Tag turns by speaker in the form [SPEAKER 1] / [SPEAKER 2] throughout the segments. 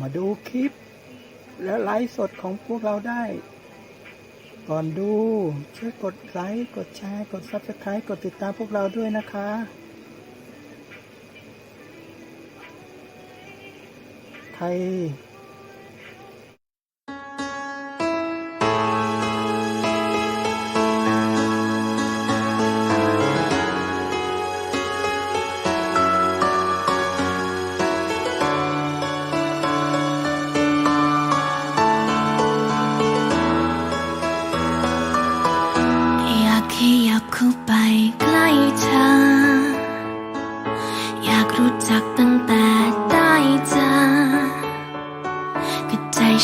[SPEAKER 1] มาดูคลิป และไลฟ์สดของพวกเราได้ ก่อนดูช่วยกดไลค์กดแชร์กด Subscribe กดติดตามพวกเราด้วยนะคะ ใคร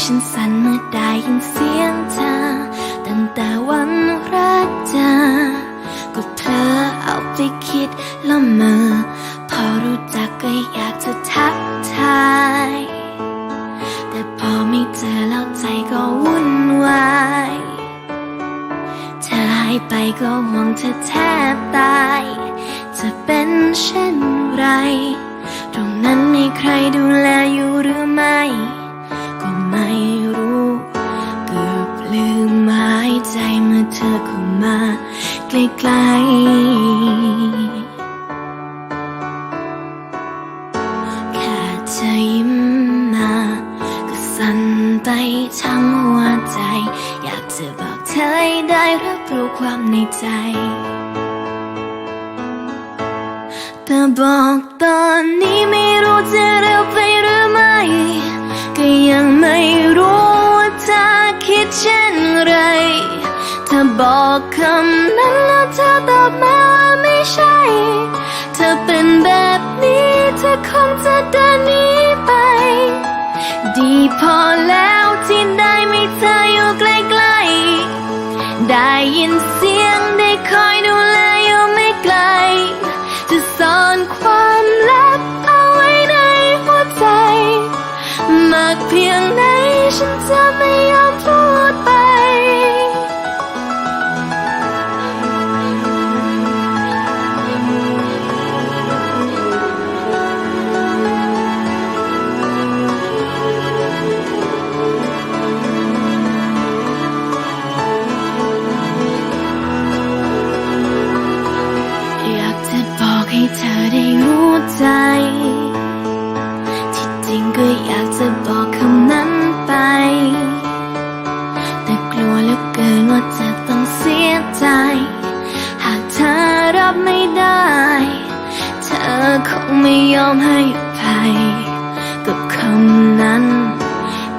[SPEAKER 2] ฉันสั่นเมื่อได้ยินเสียงเธอ ตั้งแต่วันแรกเจอก็เพลอเอาไปคิดละเมอพอรู้จักก็อยากจะทักทาย แต่พอไม่เจอแล้วใจก็วุ่นวายเธอหายไปก็ห่วงเธอแทบตาย จะเป็นเช่นไร ตรงนั้นมีใครดูแลอยู่หรือไม่ ไม่รู้ เกือบลืมหายใจเมื่อเธอเข้ามาใกล้ๆแค่เธอยิ้มมา ก็สั่นไปทั้งหัวใจ อยากจะบอกเธอได้รับรู้ความในใจแต่บอกตอนนี้ไม่รู้จะเร็วไปหรือไม่ ยังไม่รู้ว่าเธอคิดเช่นไร ถ้าบอกคำนั้นแล้วเธอตอบมาว่าไม่ใช่ เธอเป็นแบบนี้เธอคงจะเดินหนีไป ดีพอแล้วที่ได้ไมีเธออยู่ใกล้ๆ ได้ยินเสียงได้คอย เธอได้รู้ใจ ที่จริงก็อยากจะบอกคำนั้นไป แต่กลัวเหลือเกินว่าจะต้องเสียใจ หากเธอรับไม่ได้ เธอคงไม่ยอมให้อภัยกับคำนั้น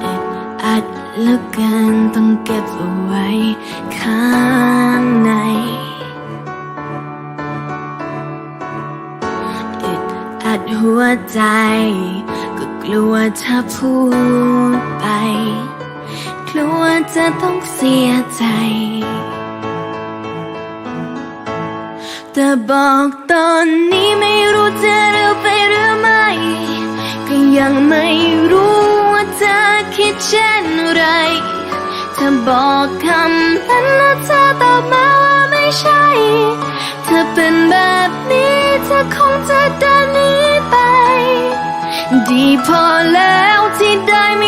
[SPEAKER 2] อึดอัดเหลือเกินต้องเก็บเอาไว้ข้างใน หัวใจ ก็กลัวถ้าพูดไป กลัวจะต้องเสียใจ แต่บอกตอนนี้ไม่รู้จะเร็วไปหรือไม่ ก็ยังไม่รู้ว่าเธอคิดเช่นไรถ้าบอกคำนั้นแล้วเธอตอบมาว่าไม่ใช่ ธอเป็นแบบนี้เธอคงจะเดินหนีไป ดีพอแล้วที่ได้มี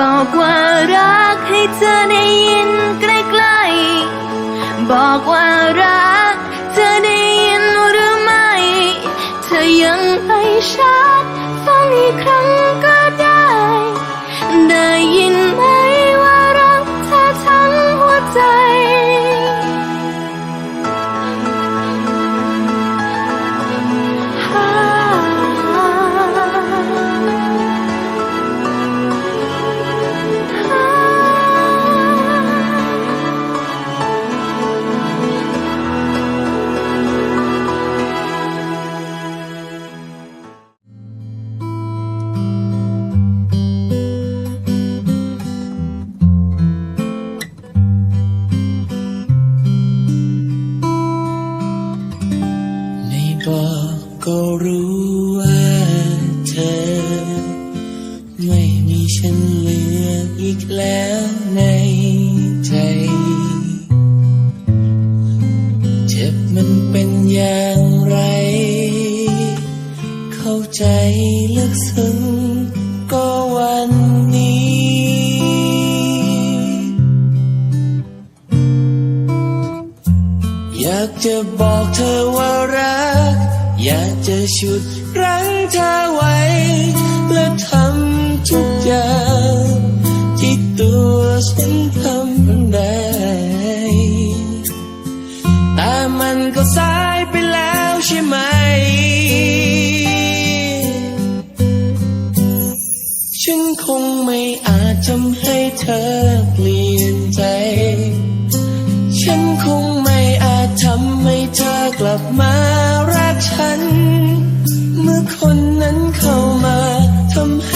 [SPEAKER 2] บอกว่ารักให้เธอได้ยินใกล้ๆ บอกว่ารักเธอได้ยินหรือไม่ เธอยังไม่ชัดฟังอีกครั้งก็ได้ ได้ยินไหมว่ารักเธอทั้งหัวใจ
[SPEAKER 3] ก็รู้ว่าเธอ ไม่มีฉันเหลืออีกแล้วในใจ เจ็บมันเป็นอย่างไร เข้าใจลึกซึ้งก็วันนี้อยากจะบอกเธอว่ารัก อยากจะชุดรั้งเธอไว้ และทำทุกอย่างที่ตัวฉันทำได้ แต่มันก็สายไปแล้วใช่ไหม ฉันคงไม่อาจทำให้เธอเปลี่ยนใจ ฉันคงไม่อาจทำให้เธอ กลับมารักฉัน เมื่อคนนั้นเข้ามาทำให้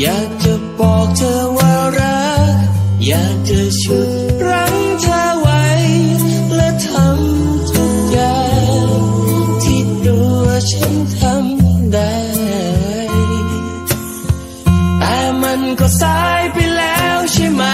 [SPEAKER 3] อยากจะบอกเธอว่ารัก อยากจะชุดรั้งเธอไว้ และทำทุกอย่างที่ตัวฉันทำได้ แต่มันก็สายไปแล้วใช่ไหม